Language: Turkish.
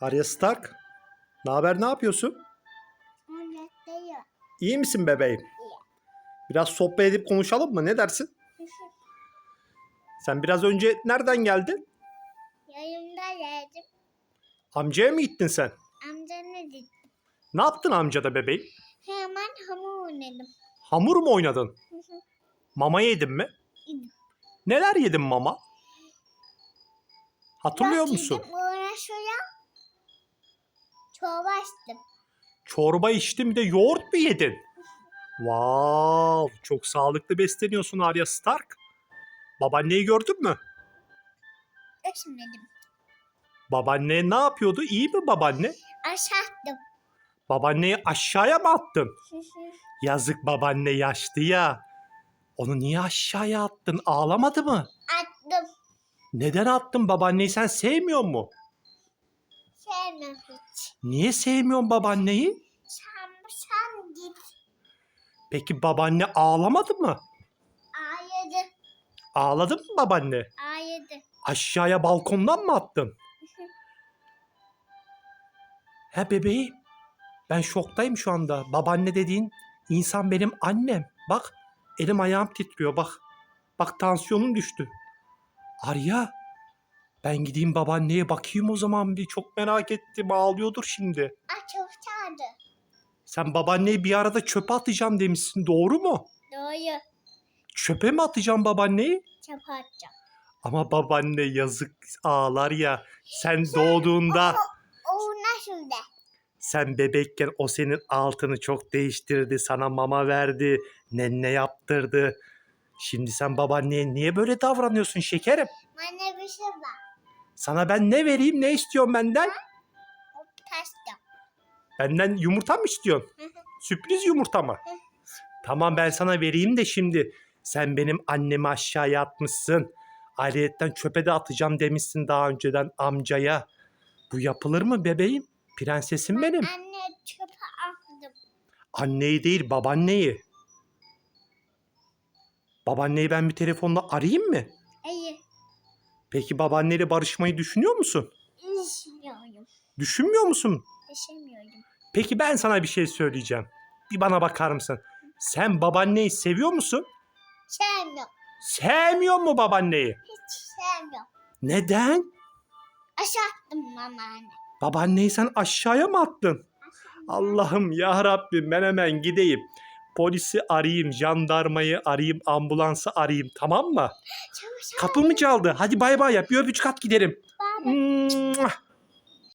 Arya Stark. Ne haber ne yapıyorsun? İyi misin bebeğim? Biraz sohbet edip konuşalım mı? Ne dersin? Sen biraz önce nereden geldin? Yayımda geldim. Amcaya mı gittin sen? Amca ne dedi? Ne yaptın amcada bebeğim? Hemen hamur oynadım. Hamur mu oynadın? Mama yedin mi? Yedim. Neler yedin mama? Hatırlıyor Bak musun? yedim, çorba açtım. Çorba içtin bir de yoğurt mu yedin? Wow, çok sağlıklı besleniyorsun Arya Stark. Babaanneyi gördün mü? Öşmedim. Babaanne ne yapıyordu? İyi mi babaanne? Aşağı attım. Babaanneyi aşağıya mı attın? Yazık babaanne yaşlı ya. Onu niye aşağıya attın? Ağlamadı mı? attım. Neden attın babaanneyi sen sevmiyor mu? Sevmem hiç. Niye sevmiyorsun babaanneyi? Sen, sen git. Peki babaanne ağlamadı mı? Ağladı. Ağladı mı babaanne? Ağladı. Aşağıya balkondan mı attın? He bebeğim. Ben şoktayım şu anda. Babaanne dediğin insan benim annem. Bak elim ayağım titriyor bak. Bak tansiyonum düştü. Arya ben gideyim babaanneye bakayım o zaman bir çok merak ettim ağlıyordur şimdi. Aç çağırdı. Sen babaanneyi bir arada çöpe atacağım demişsin doğru mu? Doğru. Çöpe mi atacağım babaanneyi? Çöp atacağım. Ama babaanne yazık ağlar ya. Sen doğduğunda O, o nasıl de? sen bebekken o senin altını çok değiştirdi. Sana mama verdi. Nenne yaptırdı. Şimdi sen babaanneye niye böyle davranıyorsun şekerim? Bana bir şey var. Sana ben ne vereyim ne istiyorsun benden? Taştım. Benden yumurta mı istiyorsun? Sürpriz yumurta mı? Tamam ben sana vereyim de şimdi. Sen benim annemi aşağıya atmışsın. Ayrıyetten çöpe de atacağım demişsin daha önceden amcaya. Bu yapılır mı bebeğim? Prensesim benim. Anne çöpe attım. Anneyi değil babaanneyi. Babaanneyi ben bir telefonla arayayım mı? Peki babaanneyle barışmayı düşünüyor musun? Düşünmüyorum. Düşünmüyor musun? Düşünmüyorum. Peki ben sana bir şey söyleyeceğim. Bir bana bakar mısın? Sen babaanneyi seviyor musun? Sevmiyorum. Sevmiyor mu babaanneyi? Hiç sevmiyorum. Neden? Aşağı attım mama anne. Babaanneyi sen aşağıya mı attın? Allah'ım ya Rabbim ben hemen gideyim. Polisi arayayım, jandarmayı arayayım, ambulansı arayayım tamam mı? Kapımı çaldı. Hadi bay bay yap. Bir öpücük at giderim. Baba. Mua.